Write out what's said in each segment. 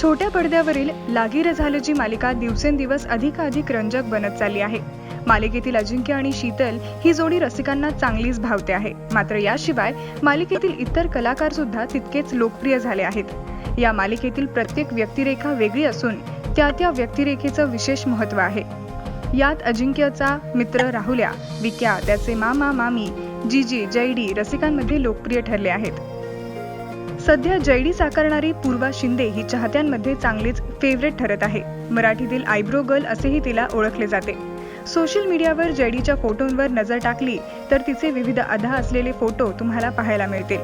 छोट्या पडद्यावरील लागीर झालं मालिका दिवसेंदिवस अधिकाधिक रंजक बनत चालली आहे. मालिकेतील अजिंक्य आणि शीतल ही जोडी रसिकांना चांगलीच भावते आहे. मात्र याशिवाय मालिकेतील इतर कलाकार सुद्धा तितकेच लोकप्रिय झाले आहेत. या मालिकेतील प्रत्येक व्यक्तिरेखा वेगळी असून त्या त्या व्यक्तिरेखेचं विशेष महत्त्व आहे. यात अजिंक्यचा मित्र राहुल्या विक्या त्याचे मामा मामी जीजी जयडी रसिकांमध्ये लोकप्रिय ठरले आहेत. सध्या जैडी साकारणारी पूर्वा शिंदे ही चाहत्यांमध्ये चांगलीच फेवरेट ठरत आहे. मराठीतील आयब्रो गर्ल असेही तिला ओळखले जाते. सोशल मीडियावर जैडीच्या फोटोंवर नजर टाकली तर तिचे विविध अधा असलेले फोटो तुम्हाला पाहायला मिळतील.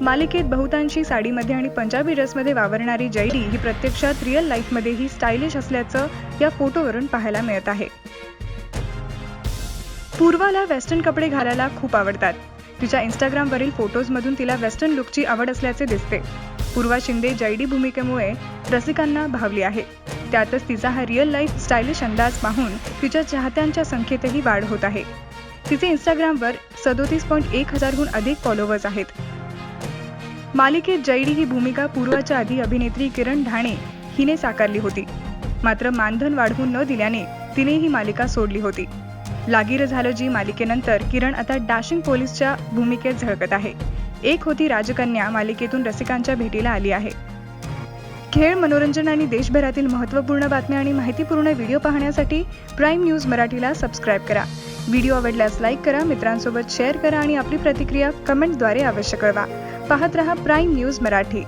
मालिकेत बहुतांशी साडीमध्ये आणि पंजाबी ड्रेसमध्ये वावरणारी जैडी ही प्रत्यक्षात रिअल लाईफमध्येही स्टायलिश असल्याचं या फोटोवरून पाहायला मिळत आहे. पूर्वाला वेस्टर्न कपडे घालायला खूप आवडतात. तिच्या इंस्टाग्रामवरील फोटोजमधून तिला वेस्टर्न लुकची आवड असल्याचे दिसते. पूर्वा शिंदे जैडी भूमिकेमुळे रसिकांना भावली आहे. त्यातच तिचा हा रिअल लाईफ स्टायलिश अंदाज पाहून तिच्या चाहत्यांच्या संख्येतही वाढ होत आहे. तिचे इंस्टाग्रामवर सदोतीस पॉईंट एक हजारहून अधिक फॉलोवर्स आहेत. मालिकेत जैडी ही भूमिका पूर्वाच्या आधी अभिनेत्री किरण ढाणे हिने साकारली होती. मात्र मानधन वाढवून न दिल्याने तिने ही मालिका सोडली होती. लागीर झालं जी मालिकेनंतर किरण आता डॅशिंग पोलीसच्या भूमिकेत झळकत आहे. एक होती राजकन्या मालिकेतून रसिकांच्या भेटीला आली आहे. खेळ मनोरंजन आणि देशभरातील महत्त्वपूर्ण बातम्या आणि माहितीपूर्ण व्हिडिओ पाहण्यासाठी प्राईम न्यूज मराठीला सबस्क्राईब करा. व्हिडिओ आवडल्यास लाईक करा मित्रांसोबत शेअर करा आणि आपली प्रतिक्रिया कमेंटद्वारे अवश्य कळवा. पाहत रहा प्राईम न्यूज मराठी.